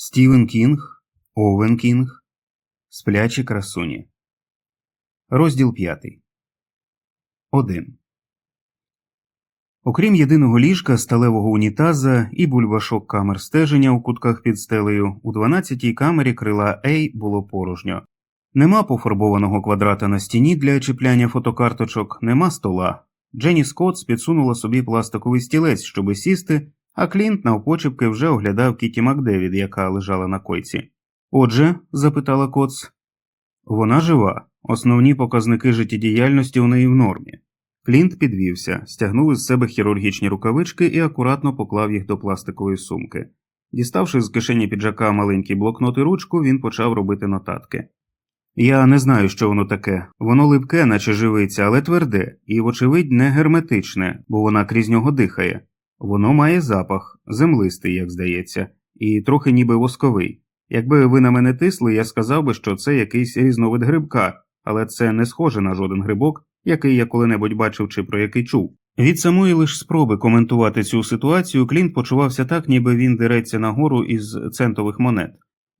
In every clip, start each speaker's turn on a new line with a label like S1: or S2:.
S1: Стівен Кінг, Овен Кінг, Сплячі красуні. Розділ п'ятий. 1. Окрім єдиного ліжка, сталевого унітаза і бульбашок камер стеження у кутках під стелею, у 12-й камері крила A було порожньо. Нема пофарбованого квадрата на стіні для чіпляння фотокарточок, нема стола. Дженні Скотс підсунула собі пластиковий стілець, щоби сісти, а Клінт навпочепки вже оглядав Кіті Макдевід, яка лежала на койці. Отже, запитала Коц, вона жива, основні показники життєдіяльності у неї в нормі. Клінт підвівся, стягнув із себе хірургічні рукавички і акуратно поклав їх до пластикової сумки. Діставши з кишені піджака маленький блокнот і ручку, він почав робити нотатки. Я не знаю, що воно таке. Воно липке, наче живиться, але тверде, і, вочевидь, не герметичне, бо вона крізь нього дихає. Воно має запах, землистий, як здається, і трохи ніби восковий. Якби ви на мене тисли, я сказав би, що це якийсь різновид грибка, але це не схоже на жоден грибок, який я коли-небудь бачив чи про який чув. Від самої лиш спроби коментувати цю ситуацію Клінт почувався так, ніби він дереться нагору із центових монет.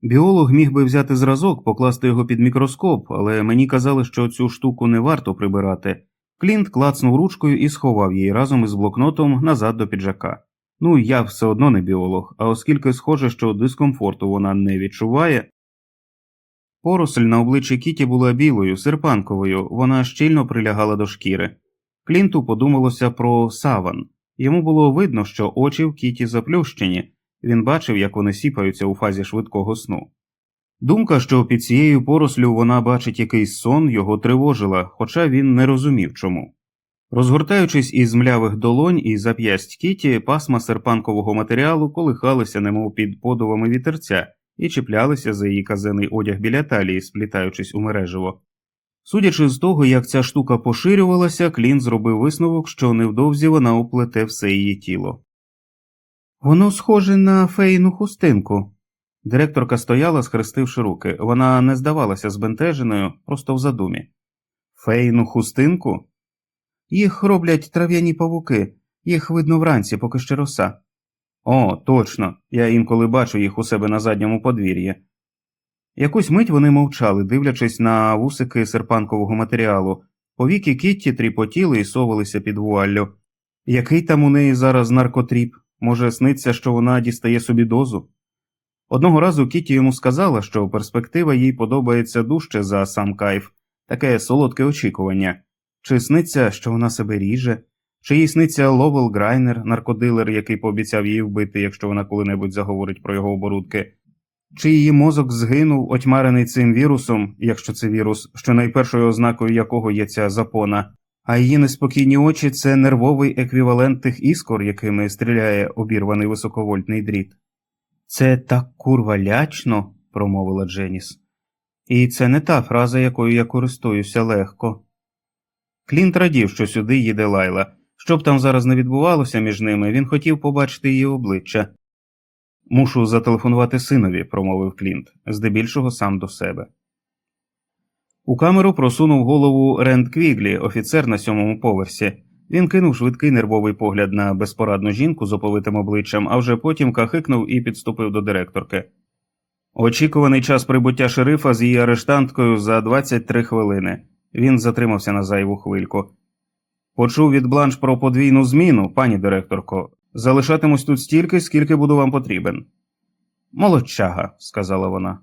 S1: Біолог міг би взяти зразок, покласти його під мікроскоп, але мені казали, що цю штуку не варто прибирати. Клінт клацнув ручкою і сховав її разом із блокнотом назад до піджака. Ну, я все одно не біолог, а оскільки схоже, що дискомфорту вона не відчуває. Поросль на обличчі Кіті була білою, серпанковою, вона щільно прилягала до шкіри. Клінту подумалося про саван. Йому було видно, що очі в Кіті заплющені, він бачив, як вони сіпаються у фазі швидкого сну. Думка, що під цією порослю вона бачить якийсь сон, його тривожила, хоча він не розумів чому. Розгортаючись із млявих долонь і зап'ясть Кіті, пасма серпанкового матеріалу колихалися, немов під подувами вітерця, і чіплялися за її казений одяг біля талії, сплітаючись у мережево. Судячи з того, як ця штука поширювалася, Клін зробив висновок, що невдовзі вона оплете все її тіло. Воно схоже на фейну хустинку. Директорка стояла, схрестивши руки. Вона не здавалася збентеженою, просто в задумі. Фейну хустинку? Їх роблять трав'яні павуки, їх видно вранці, поки ще роса. О, точно, я інколи бачу їх у себе на задньому подвір'ї. Якусь мить вони мовчали, дивлячись на вусики серпанкового матеріалу. Повіки Кітті тріпотіли і совалися під вуаллю. Який там у неї зараз наркотріп? Може, сниться, що вона дістає собі дозу? Одного разу Кіті йому сказала, що перспектива їй подобається дужче за сам кайф, таке солодке очікування. Чи сниться, що вона себе ріже, чи їй сниться Ловел Грайнер, наркодилер, який пообіцяв її вбити, якщо вона коли-небудь заговорить про його оборудки, чи її мозок згинув, отьмарений цим вірусом, якщо це вірус, що найпершою ознакою якого є ця запона, а її неспокійні очі це нервовий еквівалент тих іскор, якими стріляє обірваний високовольтний дріт. Це так курва лячно, промовила Дженіс. І це не та фраза, якою я користуюся легко. Клінт радів, що сюди їде Лайла. Що б там зараз не відбувалося між ними, він хотів побачити її обличчя. Мушу зателефонувати синові, промовив Клінт, здебільшого сам до себе. У камеру просунув голову Ренд Квіглі, офіцер на сьомому поверсі. Він кинув швидкий нервовий погляд на безпорадну жінку з оповитим обличчям, а вже потім кахикнув і підступив до директорки. Очікуваний час прибуття шерифа з її арештанткою за 23 хвилини. Він затримався на зайву хвильку. Почув від бланш про подвійну зміну, пані директорко. Залишатимусь тут стільки, скільки буду вам потрібен. Молодчага, сказала вона.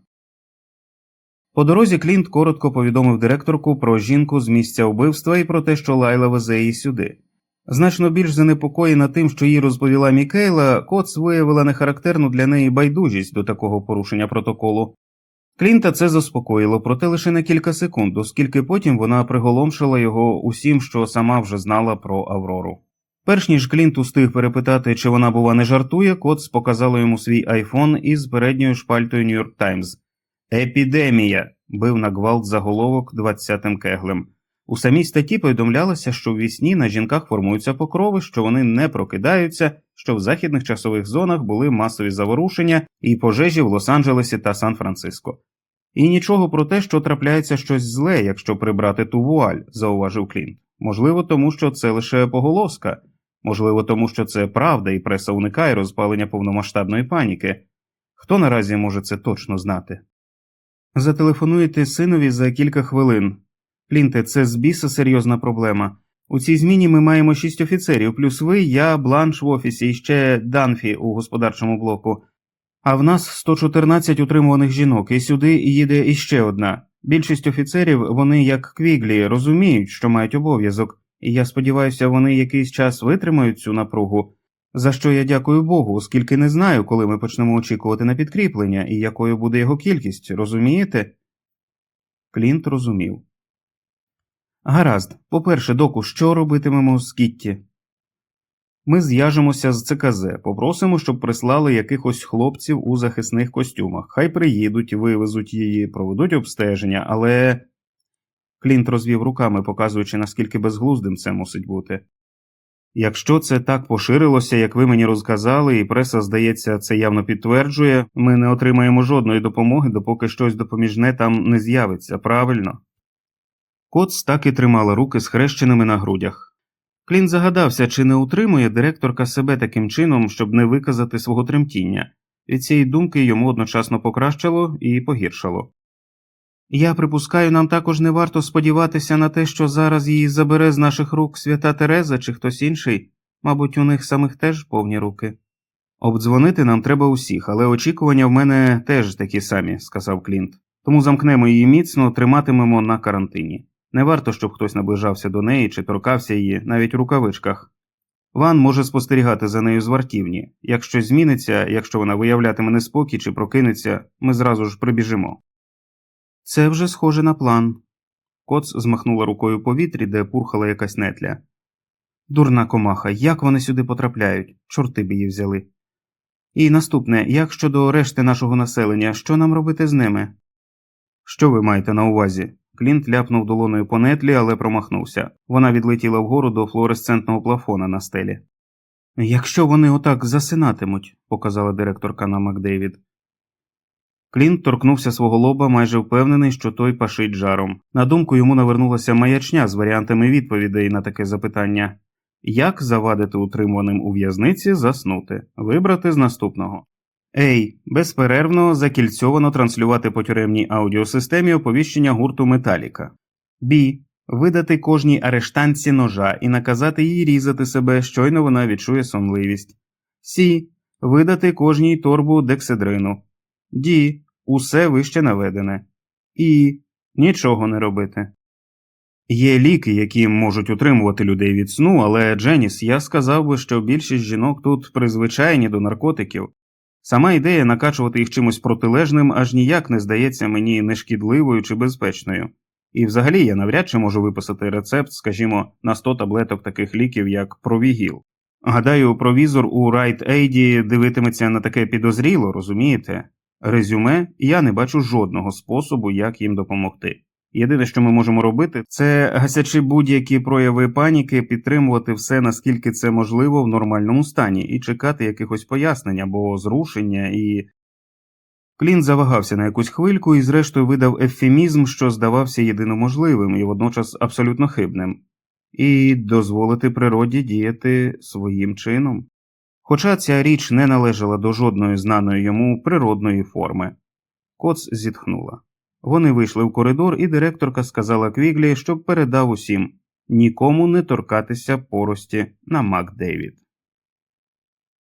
S1: По дорозі Клінт коротко повідомив директорку про жінку з місця вбивства і про те, що Лайла везе її сюди. Значно більш занепокоєна тим, що їй розповіла Мікейла, Коц виявила нехарактерну для неї байдужість до такого порушення протоколу. Клінта це заспокоїло, проте лише на кілька секунд, оскільки потім вона приголомшила його усім, що сама вже знала про Аврору. Перш ніж Клінт устиг перепитати, чи вона, бува, не жартує, Коц показала йому свій айфон із передньою шпальтою Нью-Йорк Таймс. Епідемія. бив на гвалт заголовок 20-тим кеглем. У самій статті повідомлялося, що в вісні на жінках формуються покрови, що вони не прокидаються, що в західних часових зонах були масові заворушення і пожежі в Лос-Анджелесі та Сан-Франциско. І нічого про те, що трапляється щось зле, якщо прибрати ту вуаль, зауважив Клінт. Можливо, тому що це лише поголоска, можливо, тому що це правда, і преса уникає розпалення повномасштабної паніки. Хто наразі може це точно знати? Зателефонуєте синові за кілька хвилин. Клінте, це з біса серйозна проблема. У цій зміні ми маємо шість офіцерів, плюс ви, я, бланш в офісі і ще Данфі у господарчому блоку. А в нас 114 утримуваних жінок, і сюди їде іще одна. Більшість офіцерів, вони як квіглі, розуміють, що мають обов'язок, і я сподіваюся, вони якийсь час витримають цю напругу. За що я дякую Богу, оскільки не знаю, коли ми почнемо очікувати на підкріплення і якою буде його кількість, розумієте? Клінт розумів. Гаразд, по-перше, доку, що робитимемо з Кітті? Ми зв'яжемося з ЦКЗ, попросимо, щоб прислали якихось хлопців у захисних костюмах. Хай приїдуть, вивезуть її, проведуть обстеження, але. Клінт розвів руками, показуючи, наскільки безглуздим це мусить бути. Якщо це так поширилося, як ви мені розказали, і преса, здається, це явно підтверджує, ми не отримаємо жодної допомоги, допоки щось допоміжне там не з'явиться, правильно? Коц так і тримала руки схрещеними на грудях. Клін загадався, чи не утримує директорка себе таким чином, щоб не виказати свого тремтіння. Від цієї думки йому одночасно покращило і погіршало. Я припускаю, нам також не варто сподіватися на те, що зараз її забере з наших рук свята Тереза чи хтось інший, мабуть, у них самих теж повні руки. Обдзвонити нам треба усіх, але очікування в мене теж такі самі, сказав Клінт. Тому замкнемо її міцно, триматимемо на карантині. Не варто, щоб хтось наближався до неї чи торкався її навіть у рукавичках. Ван може спостерігати за нею з вартівні. Як щось зміниться, якщо вона виявлятиме неспокій чи прокинеться, ми зразу ж прибіжимо. Це вже схоже на план. Коц змахнула рукою повітрі, де пурхала якась нетля. Дурна комаха, як вони сюди потрапляють, чорти б її взяли. І наступне, як щодо решти нашого населення, що нам робити з ними? Що ви маєте на увазі? Клінт ляпнув долоною по нетлі, але промахнувся. Вона відлетіла вгору до флуоресцентного плафона на стелі. Якщо вони отак засинатимуть, показала директорка на Макдейвід. Клінт торкнувся свого лоба, майже впевнений, що той пашить жаром. На думку йому навернулася маячня з варіантами відповідей на таке запитання як завадити утримуваним у в'язниці заснути, вибрати з наступного. Ей, безперервно закільцьовано транслювати по тюремній аудіосистемі оповіщення гурту Металіка. Бі. Видати кожній арештанці ножа і наказати їй різати себе, щойно вона відчує сонливість. Сі. Видати кожній торбу дексидрину. Ді. Усе вище наведене. І. Нічого не робити. Є ліки, які можуть утримувати людей від сну, але Дженіс, я сказав би, що більшість жінок тут призвичайні до наркотиків. Сама ідея накачувати їх чимось протилежним аж ніяк не здається мені нешкідливою чи безпечною. І взагалі я навряд чи можу виписати рецепт, скажімо, на 100 таблеток таких ліків, як провігіл. Гадаю, провізор у Райт Ейді дивитиметься на таке підозріло, розумієте? Резюме я не бачу жодного способу, як їм допомогти. Єдине, що ми можемо робити, це гасячи будь-які прояви паніки, підтримувати все наскільки це можливо в нормальному стані, і чекати якихось пояснень або зрушення і. Клін завагався на якусь хвильку і, зрештою, видав ефемізм, що здавався єдино можливим і водночас абсолютно хибним, і дозволити природі діяти своїм чином. Хоча ця річ не належала до жодної знаної йому природної форми. Коц зітхнула. Вони вийшли в коридор, і директорка сказала Квіглі, щоб передав усім нікому не торкатися порості на Макдейвід.